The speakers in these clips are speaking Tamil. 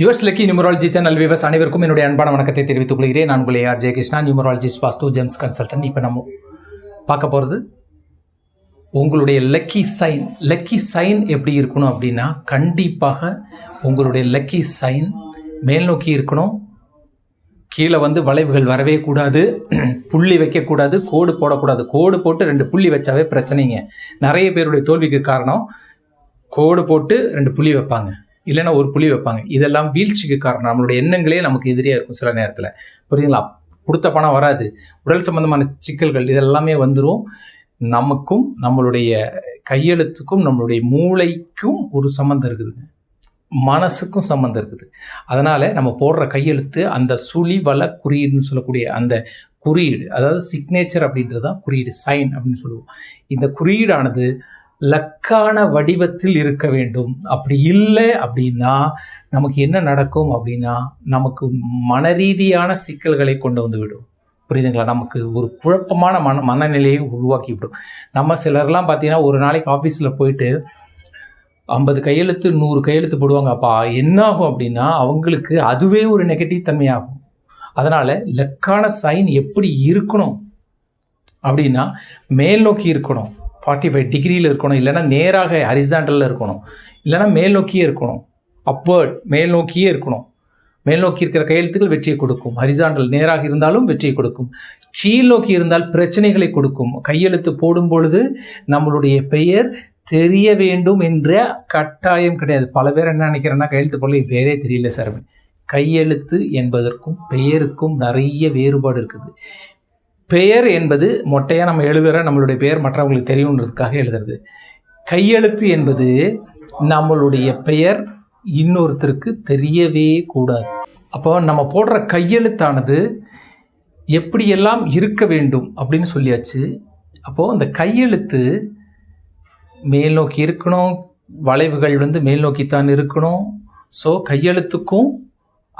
US lucky numerology channel viewers அனைவருக்கும் என்னுடைய அன்பான வணக்கத்தை தெரிவித்துக் கொள்கிறேன். நான் உங்களை R. Jayakrishna numerologist vastu gems consultant. இப்போ நம்ம பார்க்க போகிறது உங்களுடைய லக்கி சைன். லக்கி சைன் எப்படி இருக்கணும் அப்படின்னா கண்டிப்பாக உங்களுடைய லக்கி சைன் மேல் நோக்கி இருக்கணும். கீழே வந்து வளைவுகள் வரவே கூடாது. புள்ளி வைக்கக்கூடாது கோடு போடக்கூடாது. கோடு போட்டு ரெண்டு புள்ளி வச்சாவே பிரச்சனைங்க. நிறைய பேருடைய தோல்விக்கு காரணம் கோடு போட்டு ரெண்டு புள்ளி வைப்பாங்க. இல்லைன்னா ஒரு புள்ளி வைப்பாங்க. இதெல்லாம் வீழ்ச்சிக்கு காரணம். நம்மளுடைய எண்ணங்களே நமக்கு எதிரியாக இருக்கும் சில நேரத்தில். புரியுதுங்களா? கொடுத்த பணம் வராது. உடல் சம்பந்தமான சிக்கல்கள் இதெல்லாமே வந்துடும் நமக்கும் நம்மளுடைய கையெழுத்துக்கும் நம்மளுடைய மூளைக்கும் ஒரு சம்மந்தம் இருக்குதுங்க மனசுக்கும் சம்மந்தம் இருக்குது. அதனால் நம்ம போடுற கையெழுத்து அந்த சுழி வள குறியீடுன்னு சொல்லக்கூடிய அந்த குறியீடு அதாவது சிக்னேச்சர் அப்படின்றது தான் குறியீடு சைன் அப்படின்னு சொல்லுவோம். இந்த குறியீடானது லக்கான வடிவத்தில் இருக்க வேண்டும். அப்படி இல்லை அப்படின்னா நமக்கு என்ன நடக்கும் அப்படின்னா நமக்கு மனரீதியான சிக்கல்களை கொண்டு வந்து விடும். புரியுதுங்களா? நமக்கு ஒரு குழப்பமான மன மனநிலையை உருவாக்கி விடும். நம்ம சிலர்லாம் பார்த்தீங்கன்னா ஒரு நாளைக்கு ஆஃபீஸில் போயிட்டு ஐம்பது கையெழுத்து நூறு கையெழுத்து போடுவாங்க. அப்பா என்ன ஆகும் அப்படின்னா அவங்களுக்கு அதுவே ஒரு நெகட்டிவ் தன்மையாகும். அதனால் லக்கான சைன் எப்படி இருக்கணும் அப்படின்னா மேல் நோக்கி இருக்கணும். ஃபார்ட்டி ஃபைவ் டிகிரியில் இருக்கணும் இல்லைன்னா நேராக ஹரிசாண்டலில் இருக்கணும் இல்லைன்னா மேல் நோக்கியே இருக்கணும் அப்வர்ட் மேல் நோக்கியே இருக்கணும். மேல் நோக்கி இருக்கிற கையெழுத்துக்கள் வெற்றியை கொடுக்கும். ஹரிசாண்டல் நேராக இருந்தாலும் வெற்றியை கொடுக்கும். கீழ் நோக்கி இருந்தால் பிரச்சனைகளை கொடுக்கும். கையெழுத்து போடும் பொழுது நம்மளுடைய பெயர் தெரிய வேண்டும் என்ற கட்டாயம் கிடையாது. பல பேர் என்ன நினைக்கிறேன்னா கையெழுத்து போல வேறே பேரே தெரியல சார் கையெழுத்து என்பதற்கும் பெயருக்கும் நிறைய வேறுபாடு இருக்குது. பெயர் என்பது மொட்டையாக நம்ம எழுதுகிற நம்மளுடைய பெயர் மற்றவங்களுக்கு தெரியுன்றதுக்காக எழுதுறது. கையெழுத்து என்பது நம்மளுடைய பெயர் இன்னொருத்தருக்கு தெரியவே கூடாது. அப்போ நம்ம போடுற கையெழுத்தானது எப்படியெல்லாம் இருக்க வேண்டும் அப்படின்னு சொல்லியாச்சு. அப்போது அந்த கையெழுத்து மேல் நோக்கி இருக்கணும் வளைவுகள் வந்து மேல் நோக்கித்தான் இருக்கணும். ஸோ கையெழுத்துக்கும்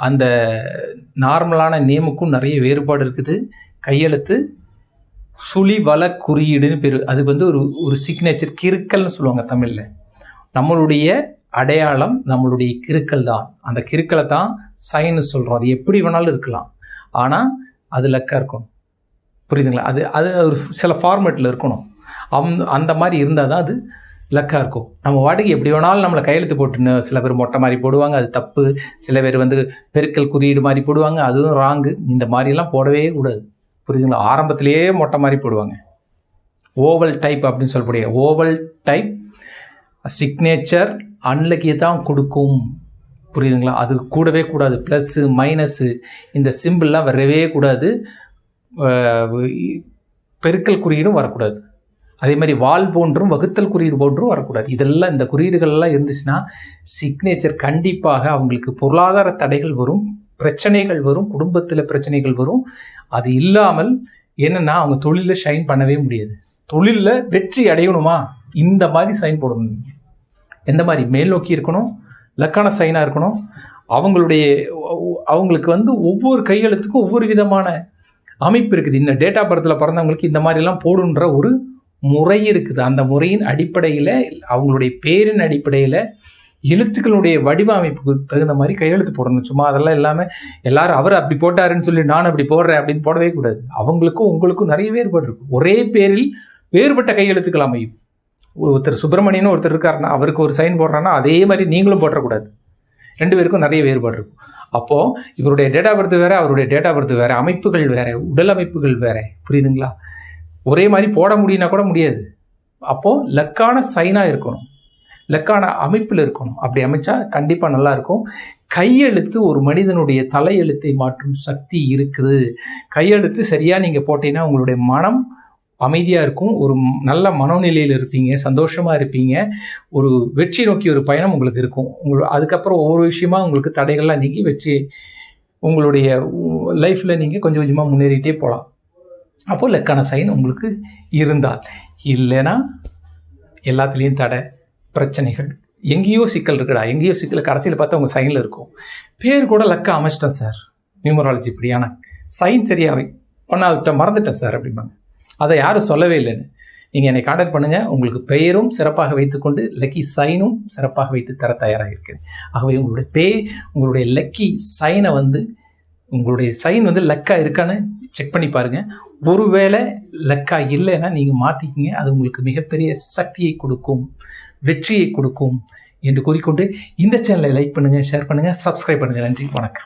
அந்த நார்மலான நேமுக்கும் நிறைய வேறுபாடு இருக்குது. கையெழுத்து சுழி வள குறியீடுன்னு பேர். அது வந்து ஒரு ஒரு சிக்னேச்சர் கிறுக்கல்னு சொல்லுவாங்க தமிழில். நம்மளுடைய அடையாளம் நம்மளுடைய கிறுக்கல் தான் அந்த கிறுக்கலை தான் சைன்னு சொல்கிறோம் அது எப்படி வேணாலும் இருக்கலாம். ஆனால் அது லக்காக இருக்கணும். புரியுதுங்களா? அது அது ஒரு சில ஃபார்மேட்டில் இருக்கணும். அந் அந்த மாதிரி இருந்தால் தான் அது லக்காக இருக்கும். நம்ம வாட்டுக்கு எப்படி வேணாலும் நம்மளை கையெழுத்து போட்டுன்னு சில பேர் மொட்டை மாதிரி போடுவாங்க அது தப்பு. சில பேர் வந்து பெருக்கல் குறியீடு மாதிரி போடுவாங்க அதுவும் ராங்கு இந்த மாதிரிலாம் போடவே கூடாது. புரியுதுங்களா? ஆரம்பத்திலேயே மொட்டை மாதிரி போடுவாங்க. ஓவல் டைப் அப்படின்னு சொல்லக்கூடிய ஓவல் டைப் சிக்னேச்சர் அன்லக்கியை தான் கொடுக்கும். புரியுதுங்களா? அது கூடவே கூடாது. ப்ளஸ்ஸு மைனஸ்ஸு இந்த சிம்பிள்லாம் வரவே கூடாது. பெருக்கல் குறியீடும் வரக்கூடாது. அதே மாதிரி வால் போன்றும் வகுத்தல் குறியீடு போன்றும் வரக்கூடாது. இதெல்லாம் இந்த குறியீடுகள்லாம் இருந்துச்சுன்னா சிக்னேச்சர் கண்டிப்பாக அவங்களுக்கு பொருளாதார தடைகள் வரும் பிரச்சனைகள் வரும் குடும்பத்தில் பிரச்சனைகள் வரும். அது இல்லாமல் என்னென்னா அவங்க தொழிலில் ஷைன் பண்ணவே முடியாது. தொழிலில் வெற்றி அடையணுமா? இந்த மாதிரி சைன் போடணும். நீங்கள் எந்த மாதிரி? மேல் நோக்கி இருக்கணும் லக்கான சைனாக இருக்கணும். அவங்களுடைய அவங்களுக்கு வந்து ஒவ்வொரு கையெழுத்துக்கும் ஒவ்வொரு விதமான அமைப்பு இருக்குது. இந்த டேட்டா பர்த்தில் பிறந்தவங்களுக்கு இந்த மாதிரிலாம் போடுன்ற ஒரு முறை இருக்குது. அந்த முறையின் அடிப்படையில் அவங்களுடைய பேரின் அடிப்படையில் எழுத்துக்களுடைய வடிவமைப்புக்கு தகுந்த மாதிரி கையெழுத்து போடணும். சும்மா அதெல்லாம் இல்லாமல் எல்லாரும் அவர் அப்படி போட்டாருன்னு சொல்லி நான் அப்படி போடுறேன் அப்படின்னு போடவே கூடாது. அவங்களுக்கும் உங்களுக்கும் நிறைய வேறுபாடு இருக்கும் ஒரே பேரில் வேறுபட்ட கையெழுத்துக்கள் அமையும். ஒருத்தர் சுப்பிரமணியன் ஒருத்தர் இருக்காருன்னா அவருக்கு ஒரு சைன் போடுறான்னா அதே மாதிரி நீங்களும் போடக்கூடாது ரெண்டு பேருக்கும் நிறைய வேறுபாடு இருக்கும் அப்போது இவருடைய டேட்டா பர்த் வேறு அவருடைய டேட்டா பர்த் வேறு அமைப்புகள் வேறு உடல் அமைப்புகள் வேறு. புரியுதுங்களா? ஒரே மாதிரி போட முடியும்னா கூட முடியாது. அப்போது லக்கான சைனாக இருக்கணும். லக்கான அமைப்பில் இருக்கணும். அப்படி அமைச்சா கண்டிப்பாக நல்லாயிருக்கும் கையெழுத்து ஒரு மனிதனுடைய தலையெழுத்தை மாற்றும் சக்தி இருக்குது. கையெழுத்து சரியாக நீங்கள் போட்டீங்கன்னா உங்களுடைய மனம் அமைதியாக இருக்கும். ஒரு நல்ல மனநிலையில் இருப்பீங்க சந்தோஷமாக இருப்பீங்க. ஒரு வெற்றி நோக்கி ஒரு பயணம் உங்களுக்கு இருக்கும். உங்கள் அதுக்கப்புறம் ஒவ்வொரு விஷயமா உங்களுக்கு தடைகள்லாம் நீங்கி வெற்றி உங்களுடைய லைஃப்பில் நீங்கள் கொஞ்சம் கொஞ்சமாக முன்னேறிட்டே போகலாம். அப்போது லக்கான சைன் உங்களுக்கு இருந்தால். இல்லைன்னா எல்லாத்துலேயும் தடை பிரச்சனைகள். எங்கேயோ சிக்கல் இருக்குடா எங்கேயோ சிக்கல். கடைசியில் பார்த்தா உங்கள் சைனில் இருக்கும். பேர் கூட லக்கா அமைச்சிட்டேன் சார். நியூமராலஜி இப்படியான சைன் சரியாக பண்ணாவிட்ட மறந்துட்டேன் சார் அப்படிம்பாங்க. அதை யாரும் சொல்லவே இல்லைன்னு. நீங்கள் என்னை காண்டாக்ட் பண்ணுங்கள் உங்களுக்கு பெயரும் சிறப்பாக வைத்துக்கொண்டு லக்கி சைனும் சிறப்பாக வைத்து தர தயாராக இருக்கிறேன் ஆகவே உங்களுடைய பே உங்களுடைய லக்கி சைனை வந்து உங்களுடைய சைன் வந்து லக்காக இருக்கான்னு செக் பண்ணி பாருங்கள் ஒருவேளை லக்கா இல்லைன்னா நீங்கள் மாற்றிக்கிங்க அது உங்களுக்கு மிகப்பெரிய சக்தியை கொடுக்கும் வெற்றியை கொடுக்கும் என்று கூறிக்கொண்டு இந்த சேனலை லைக் பண்ணுங்கள் ஷேர் பண்ணுங்கள் சப்ஸ்கிரைப் பண்ணுங்கள் நன்றி வணக்கம்.